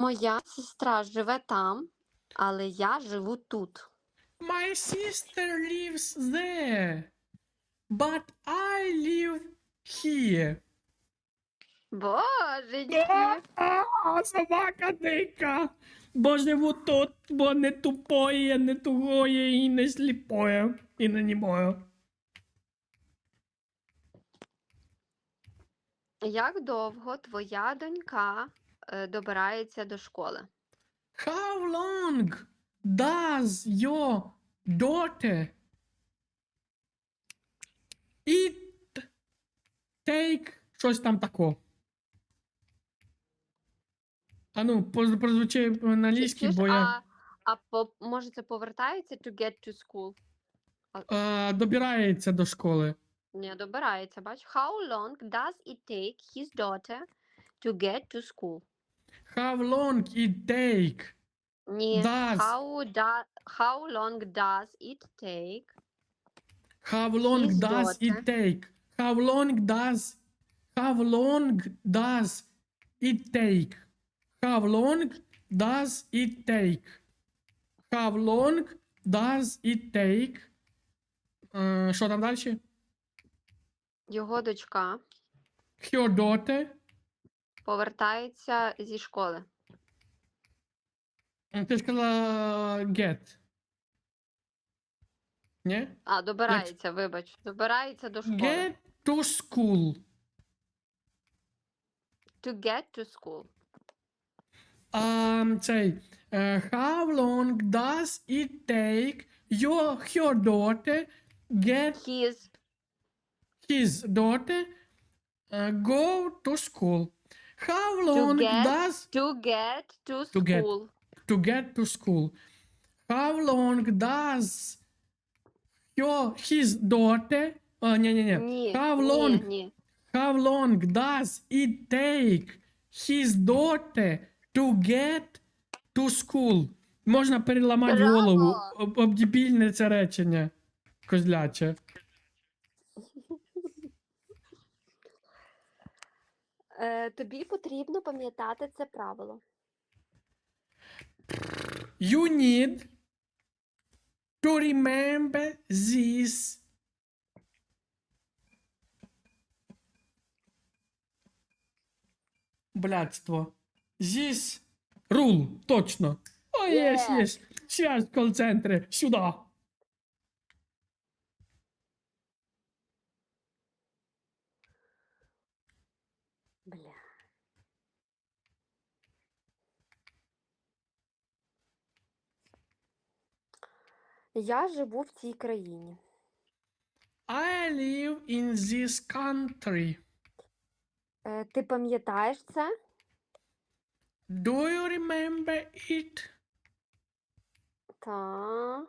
Моя сестра живе там, але я живу тут. My sister lives there, but I live here. Боже, А, собака дика. Бо живу тут, бо не тупоє, не тугоє і не сліпоє, і не німоє. як довго твоя донька добирається до школи? How long does your daughter it take щось там тако? А ну, прозвучи Чи- англійськи, бо я А, а по, може це повертається to get to school? е, добирається до школи. Не добирається, бач. How long does it take his daughter to get to school? How long it take Ні. does How, da, how long does it take How long His does daughter. it take? How long does how long does it take? How long does it take? How long does it take? Е, Що там далі? його дочка Her daughter. Повертається зі школи? Е, Ти сказала get. Ні? А, добирається, вибач. Добирається до школи. Get to school. To get to school. Um, цей. е, how long does it take your her daughter get His his daughter uh, go to school? How long get does to get to To get. school. to get to school? How long does your his daughter? Uh, ні, ні, ні. Ні, How ні, long ні. How long does it take his daughter to get to school? Можна переламати Браво! голову. Об, обдібільне це речення. Козляче. Е, тобі потрібно пам'ятати це правило. You need to remember this. Блядство. This rule. Точно. О, єс, єс. Сейчас кол-центри. Сюда. Бля. Я живу в цій країні. I live in this country. Е, ти пам'ятаєш це? Do you remember it? Та.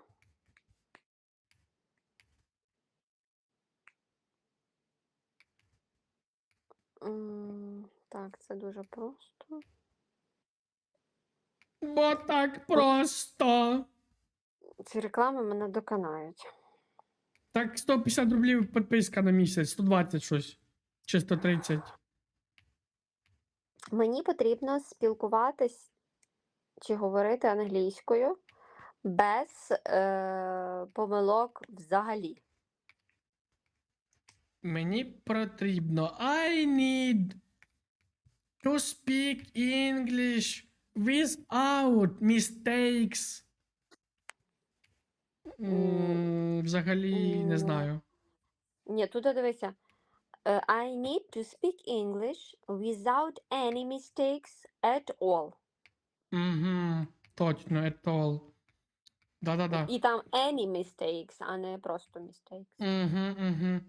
М, Так, це дуже просто. Бо так просто. Ці реклами мене доконають. Так 150 рублів підписка на місяць, 120 щось. Чи 130. Мені потрібно спілкуватись чи говорити англійською без е, помилок взагалі. Мені потрібно. I need to speak English without mistakes. М, Взагалі не знаю. Ні, тут дивися. Е, I need to speak English without any mistakes at all. Угу, точно, at all. Да-да-да. І там any mistakes, а не просто mistakes. Угу, угу.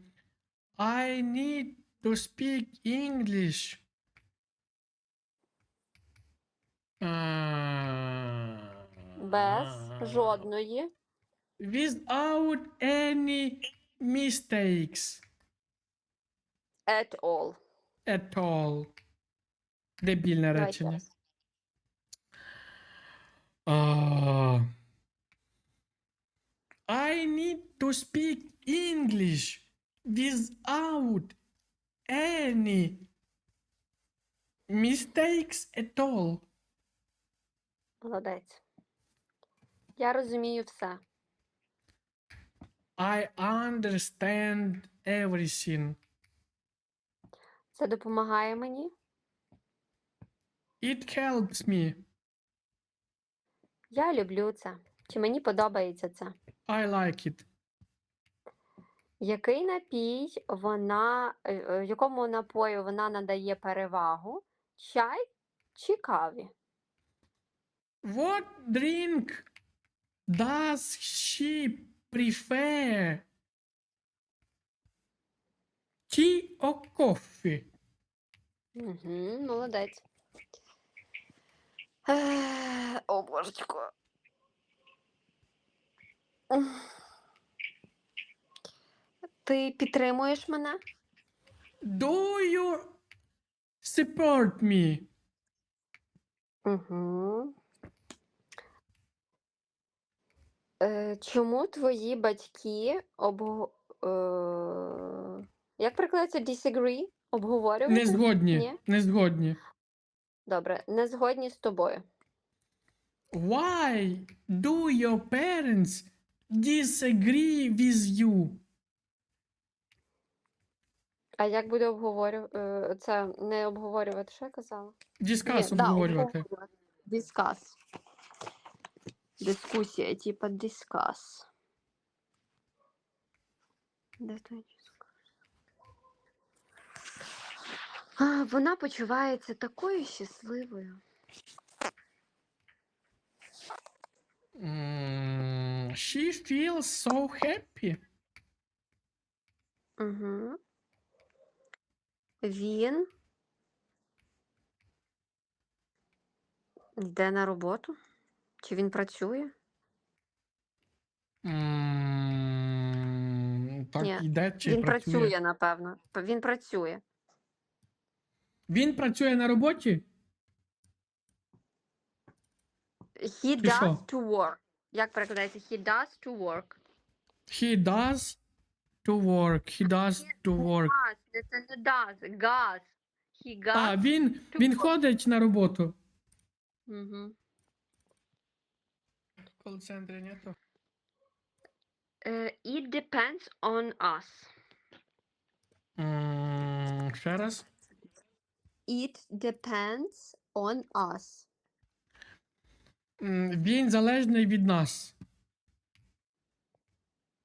I need to speak English. Без жодної. Without any mistakes At all. at all. Дебільне Давай ще речення. раз. А. I need to speak English without any mistakes at all. Молодець. Я розумію все. I understand everything. Це допомагає мені. It helps me. Я люблю це. Чи мені подобається це? I like it. Який напій вона, е, е, якому напою вона надає перевагу? Чай чи каві? What drink does she prefer? Tea or coffee? Угу, молодець. О, божечко. Ти підтримуєш мене? Do you support me? Угу. Е, чому твої батьки обго... Е, як прикладається disagree? Обговорювати? Не згодні. Ні? Не згодні. Добре, не згодні з тобою. Why do your parents disagree with you? А як буде обговорювати? Це не обговорювати, що я казала? Discuss Ні, да, обговорювати. Discuss. Дискусія, типа? А, вона почувається такою щасливою. Mm, she feels so happy. Угу. Він йде на роботу? Чи він працює? Mm, так Ні, іде чи він працює? працює, напевно. П- Він працює. Він працює на роботі? He Ти does що? to work. Як перекладається? He does to work. He does to work. He does to work. Does, це не does, does. He А, він, він ходить на роботу. Угу. В кол-центрі нету. Е, it depends on us. М, Ще раз. It depends on us. М, Він залежний від нас.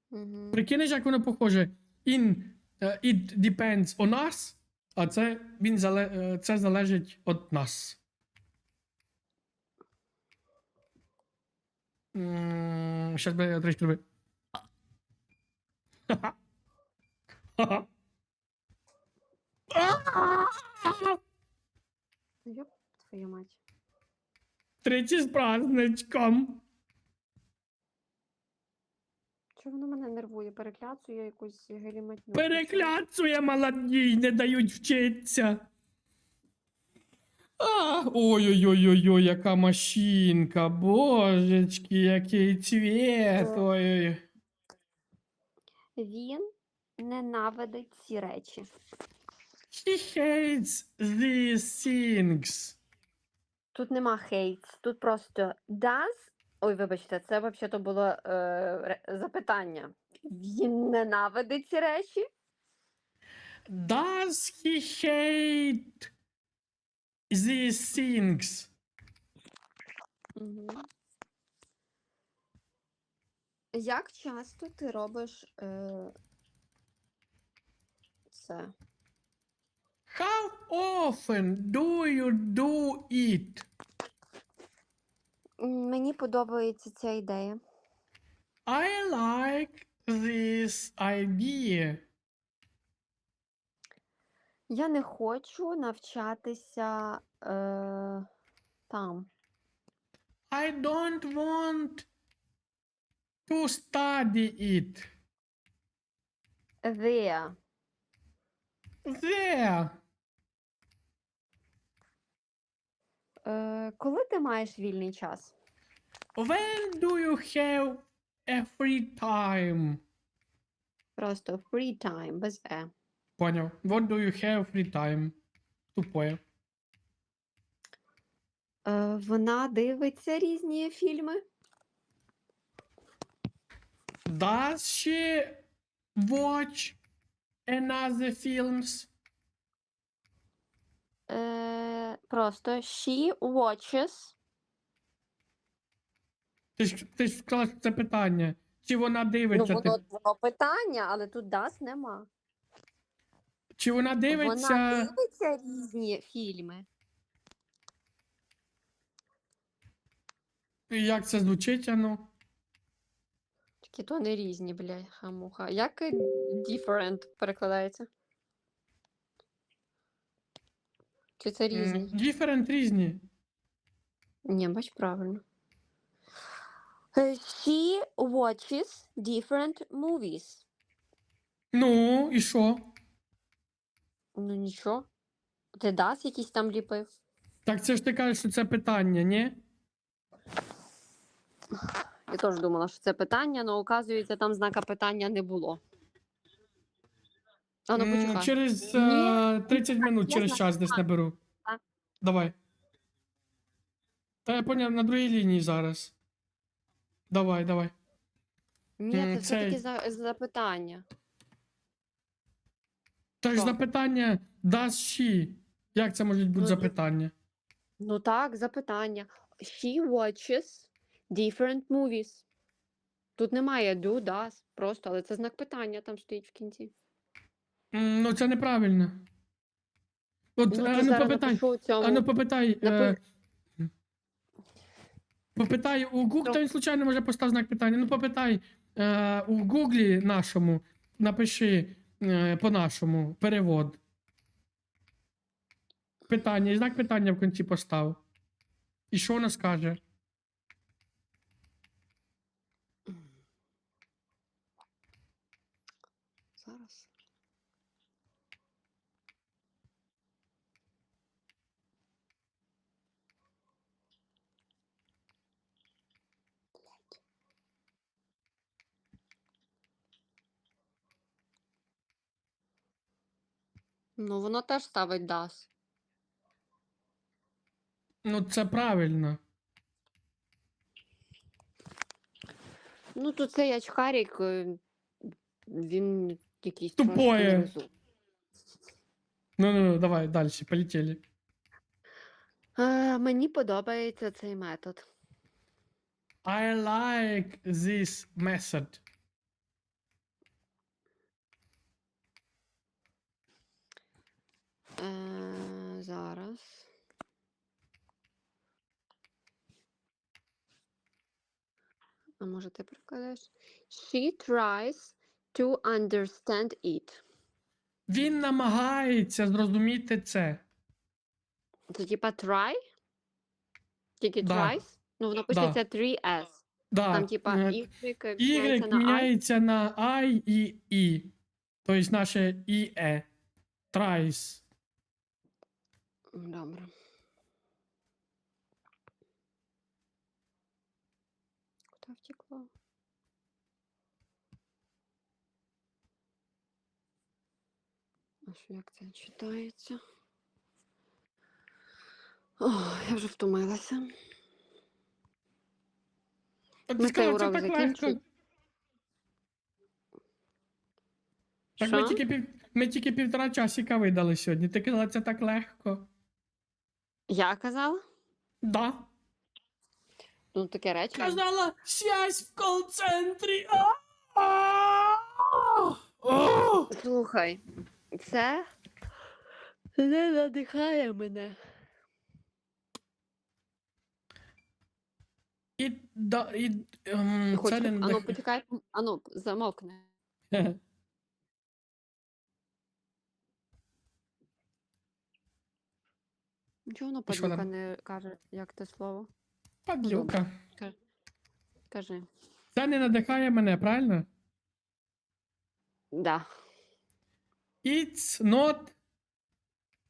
Угу. Прикинеш, як воно похоже. In, е, it depends on us, а це, він зале, е, це залежить від нас. Роби. Ха-ха. Ха-ха. А-а-а! Йоп, твою мать. Тричі з праздничком. Чого воно мене нервує? Перекляцує якусь геліматню. Перекляцує молодій, не дають вчитися. А, ой-ой-ой-ой, яка машинка, божечки, який цвіт. Ой. Він ненавидить ці речі. He hates these things. Тут нема hates, тут просто does. Ой, вибачте, це взагалі було е, ре- запитання. Він ненавидить ці речі? Does he hate these things? Угу. Як часто ти робиш е, це? How often do you do it? Мені подобається ця ідея. I like this idea. Я не хочу навчатися е, там. I don't want to study it There. there. Е, коли ти маєш вільний час? When do you have a free time? Просто free time, без е. Поняв. What do you have free time? Тупое. Е, вона дивиться різні фільми. Does she watch another films? Е, просто she watches. Ти ж, ти ж сказала, що це питання. Чи вона Ну, дивиться? ти- воно, воно питання, але тут does нема. Чи вона дивиться? Вона дивиться різні фільми. Як це звучить, ану? Тільки то не різні, бляха муха. Як е, different перекладається? Чи це М, різні? Different різні. Ні, бач правильно. Е, She watches different movies. Ну, і що? Ну нічого. Ти das якийсь там ліпив? Так це ж ти кажеш, що це питання, ні? Я теж думала, що це питання, але оказується, там знака питання не було. А ну М, почекай. Через Ні, е, 30 минут, я через знаю, час десь наберу. Так. Давай. Та я поняв, на другій лінії зараз. Давай, давай. Ні, це М, все-таки за, запитання. Так ж Що? запитання does she. Як це можуть бути Ну, запитання? Ну так, запитання. She watches different movies. Тут немає do, does, просто, але це знак питання там стоїть в кінці. М, Ну, це неправильно. От, Ну, а ну зараз попитай, напишу у а ну попитай. Е, попитай у Google, Що? він случайно може постав знак питання. Ну попитай е, у Гуглі нашому, напиши е, по-нашому перевод. Питання, і знак питання в кінці постав. І що вона скаже? Зараз. Ну, воно теж ставить does. Ну, це правильно. Ну, тут цей очкарик, е, він якийсь нерозум- Ну, ну, ну, давай далі, полетіли. Е, Мені подобається цей метод. I like this method. Е, зараз. А може ти прикладеш? She tries to understand it. Він намагається зрозуміти це. Це типа try? Тільки Да. tries? Ну, воно пишеться 3S. Да. Там, типа, е, Y міняється на I. міняється на I і І. Тобто наше ІЕ. Tries. Добре. Куди втекло? А що як це читається? О, я вже втомилася. Сказала, цей урок так Так ми тільки, пів... ми тільки півтора часика видали сьогодні. Ти казала, це так легко. Я казала? Да. Ну, таке речення. Казала, сядь в кол-центрі. Слухай, це не надихає мене. І, да, і, ем, Хоч, це не ану, почекай, ану, замовкни. Чого воно що падлюка там? не каже, як те слово? Падлюка. Кажи. Це не надихає мене, правильно? Да. It's not.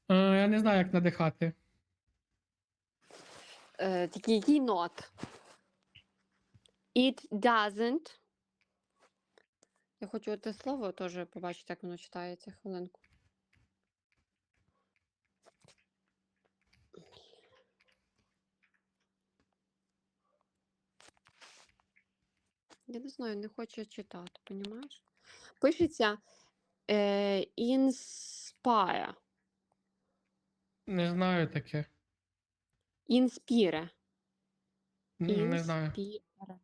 Е, я не знаю, як надихати. Е, тільки який not? It doesn't. Я хочу те слово теж побачити, як воно читається хвилинку. Я не знаю, не хочу читати, понімаєш? Пишеться е, inspire. Не знаю таке. Inspire. Не знаю. Inspire.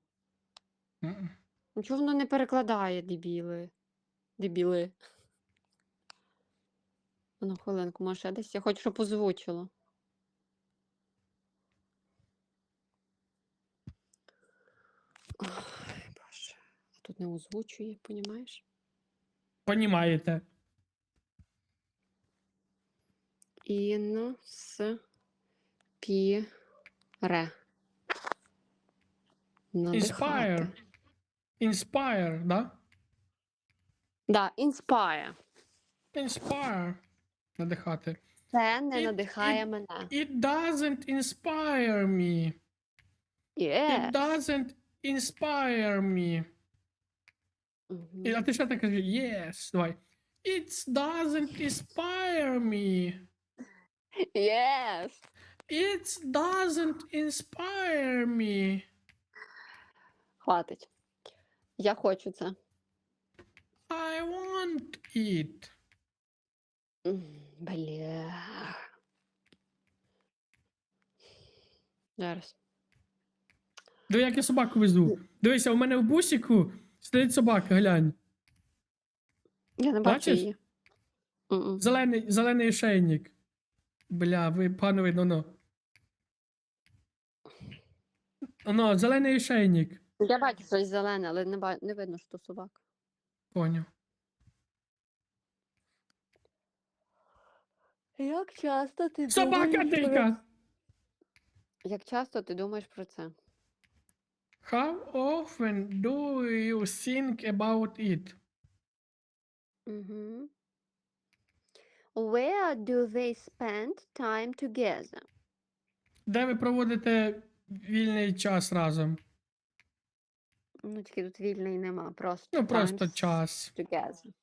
М-м. Нічого воно не перекладає, дебіли. Дебіли. Ну, хвилинку, може, десь я хочу, щоб озвучило. А тут не озвучує, понімаєш? Понімаєте. Інспіре. Inspire. Inspire, да? Да, inspire. Inspire. Надихати. Це не It- надихає it- мене. It doesn't inspire me. Yes. It doesn't inspire me. Мгм. І- А ти що так кажеш? Yes. Давай. It doesn't inspire me. Yes. It doesn't inspire me. Хватить. Я хочу це. I want it. Бля. Зараз. Диви, як я собаку везу. Дивися, у мене в бусіку стоїть собака, глянь. Я не бачу Бачиш? її. Зелений, зелений ошейник. Бля, ви пане видно, ну. Оно, зелений ошейник. Я бачу щось зелене, але не, ба... не видно, що то собака. Поняв. Як часто ти Собака дика! Як часто ти думаєш про це? How often do you think about it? Угу. Where do they spend time together? Де ви проводите вільний час разом? Ну, тільки тут вільний нема, просто Ну, просто time час. together.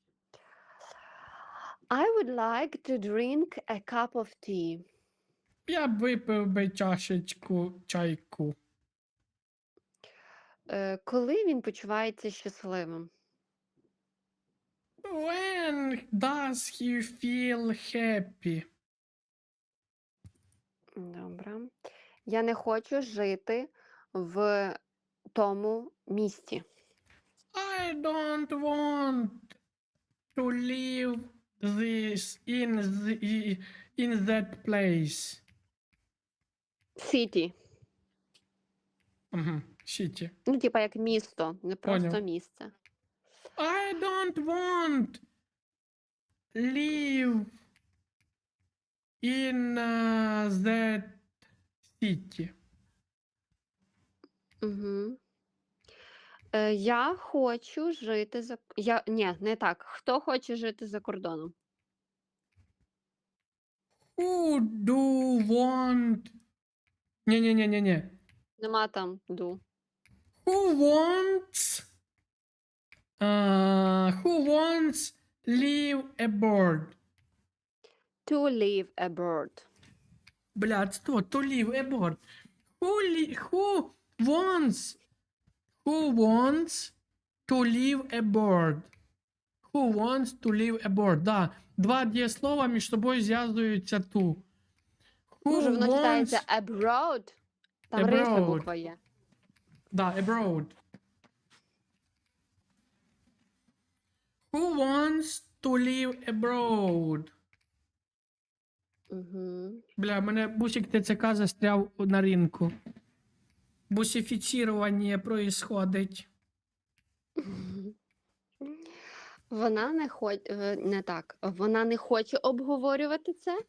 I would like to drink a cup of tea. Я б випив би чашечку чайку. Е, коли він почувається щасливим? When does he feel happy? Добре. Я не хочу жити в тому місті. I don't want to live this in the, in that place. City. Угу. City. Ну, типа як місто, не просто Поняв. місце. I don't want live in uh, that city. Угу. Е, я хочу жити за. Я... Ні, не так. Хто хоче жити за кордоном? Who do want... Не-не-не-не-не. Нема там ду. Who wants... Uh, who wants live abroad? To live abroad. Бля, что? To live abroad. Who, li who wants... Who wants to live abroad? Who wants to live abroad? Да. Два дієслова між собою зв'язуються ту. Who Може, воно читається wants- abroad? Там риска Abroad. буква є. Да, abroad. Who wants to live abroad? Угу. Бля, мене бусик ТЦК застряв на ринку. Бусифіцірування происходить. Вона не хоче не так. Вона не хоче обговорювати це.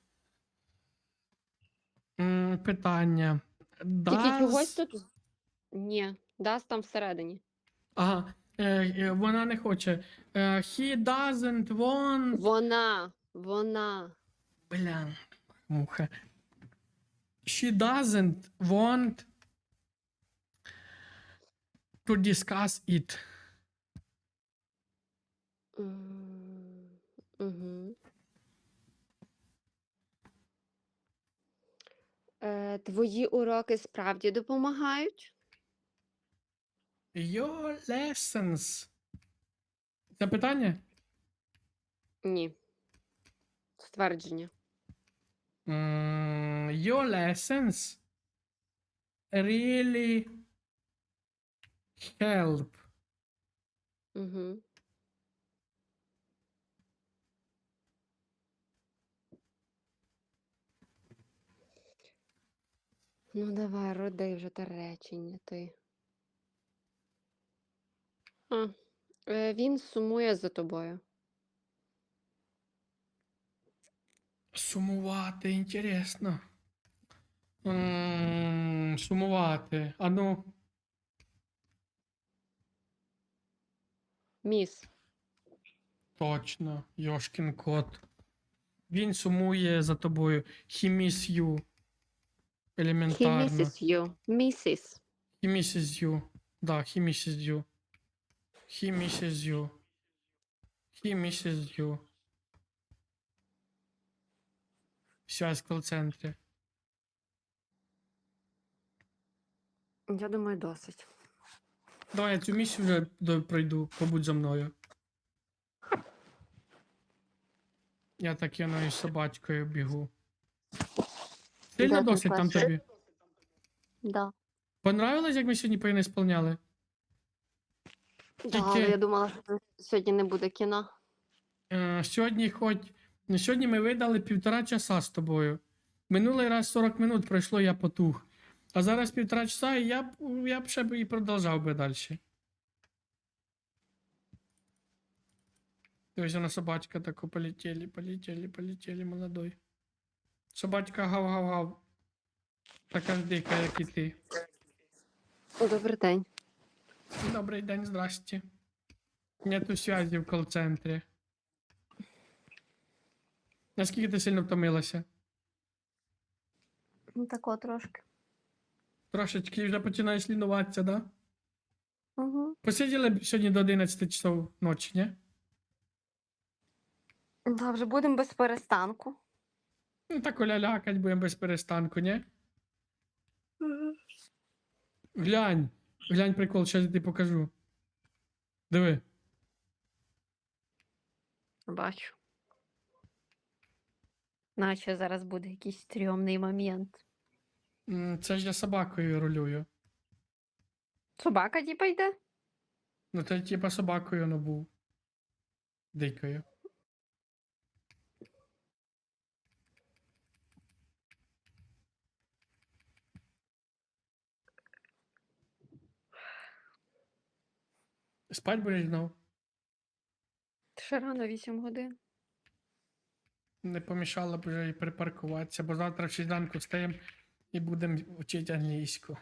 М, питання. Тільки чогось тут. Ні, дасть там всередині. Ага, е, е, вона не хоче. Е, he doesn't want... Вона, вона. Бля, муха. She doesn't want to discuss it. Угу. Е, твої уроки справді допомагають? Your lessons. Це питання? Ні. Ствердження. Mm, your lessons really help. Угу. Ну, давай, роди вже те речення ти. А, е, він сумує за тобою. Сумувати, інтересно. М, Сумувати. А ну, Міс. точно, Йошкін кот. Він сумує за тобою. He miss you. He Елементарно. misses you. Misses. He misses you. Да, he misses you. He misses you. He misses you. Связь в кол-центрі. Я думаю, досить. Давай я цю місію вже до- пройду, побудь за мною. Я так я із собачкою бігу. Сильно Да, досить там прекрасно. тобі. Да. Понравилось, як ми сьогодні поїни сповняли? Да, але я думала, що сьогодні не буде кіно. Е, сьогодні хоч. ну, Сьогодні ми видали півтора часа з тобою. Минулий раз 40 минут пройшло, я потух. А зараз півтора часа, і я б, я б ще б і продовжав би далі. Ось вона собачка тако полетіли, полетіли, полетіли, молодой. Собачка гав-гав-гав. Така ж дика, як і ти. Добрий день. Добрий день, здрасте. Нету связи в кол-центрі. Наскільки ти сильно втомилася? Ну, тако трошки. Трошечки вже починаєш лінуватися, да? Угу. Посиділи сьогодні до 11 часов ночі, ні? Да, вже будемо без перестанку. Ну так лялякать будемо без перестанку, ні? Глянь, глянь прикол, зараз я тобі покажу. Диви. Бачу. Наче зараз буде якийсь стрьомний момент. М, Це ж я собакою рулюю. Собака типа йде? Ну це типа собакою ну був. Дикою. Спать будеш знов? Ще рано 8 годин. Не помішало б вже і припаркуватися, бо завтра в 6 ранку встаємо і будемо вчити англійську.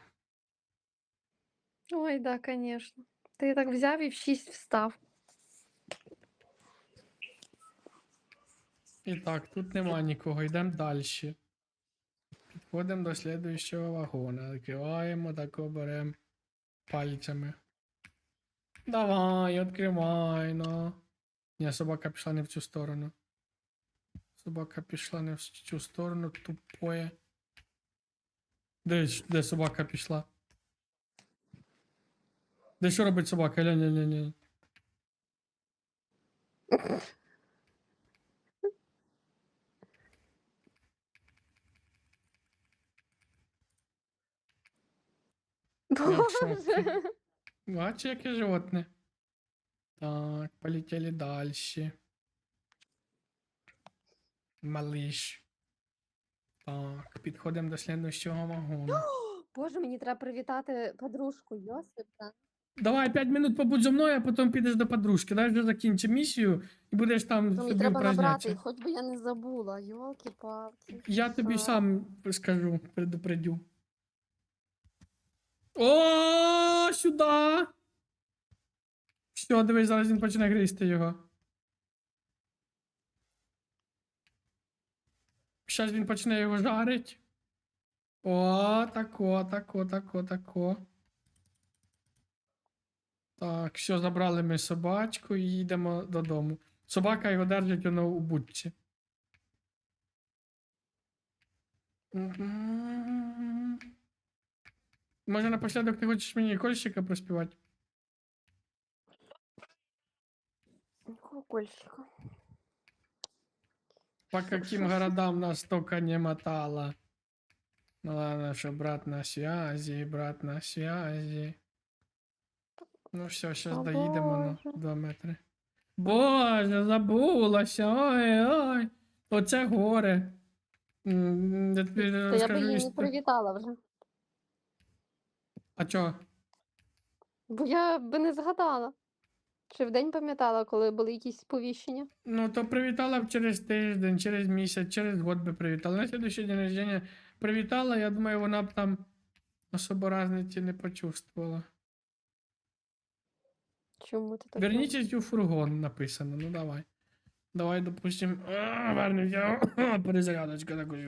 Ой, да, звісно. Ти так взяв і в 6 встав. І так, тут нема нікого, йдемо далі. Підходимо до слідуючого вагона. Відкриваємо, так беремо пальцями. Давай, відкривай, ну. Ні, собака пішла не в цю сторону. Собака пішла не в цю сторону. Де, ж- де собака пішла? Де що робить собака? Глянь. Я в шоці. Боже. Бачиш, яке животне. Так, полетіли далі. Малиш. Так, підходимо до слідуючого вагону. Боже, мені треба привітати подружку Йосипа. Давай 5 минут побудь зі мною, а потім підеш до подружки. Дай вже закінчи місію і будеш там Мені треба набрати, хоч би я не забула. Йолки-палки. Я тобі сам скажу, предупредю. О, сюди! Все, дивись, зараз він почне гризти його. Зараз він почне його жарить. О, тако, тако, тако, тако. Так, все, забрали ми собачку і їдемо додому. Собака його держить воно у будці. Мгм. Може напоследок ти хочеш мені кольщика проспівати? Какого кольщика? По каким городам нас только не мотало. Ну ладно, что брат на связи, брат на связи. Ну все, сейчас О, доїдемо на 2 метри. Боже, забулася. Ой-ой. Оце горе. Я тобі Та я би її не привітала вже. А чого? Бо я би не згадала. Чи вдень пам'ятала, коли були якісь сповіщення? Ну, то привітала б через тиждень, через місяць, через год би привітала. На следующий день рождения привітала, я думаю, вона б там особо разниці не почувствувала. Чому ти так? Вернитесь у фургон написано, ну давай. Давай, допустим, вернемся. Перезарядочка такой.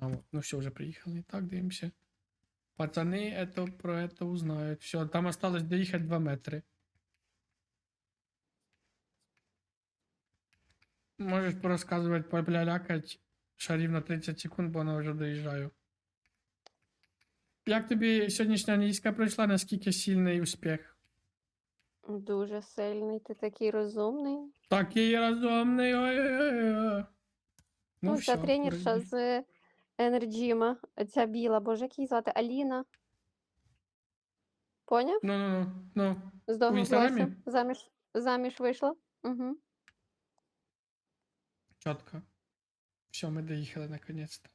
А ну все, уже приехали. Так, дивимся. Пацаны это про это узнают. Все, там осталось доехать 2 метри. Можеш порозказувати, поплялякать шарів на 30 секунд, бо вона вже доїжджаю. Як тобі сьогоднішня англійська пройшла, наскільки сильний успіх? Дуже сильний, ти такий розумний. Такий розумний. ой-ой-ой. Ну, ця всё, тренерша вроді. з Енерджіма, ця біла, боже, як її звати? Аліна. Поняв? Ну, ну, ну, ну. З довгим Інстаграмі? волоссям. Заміж, заміж вийшла. Угу. Чітко. Все, ми доїхали наконець-то.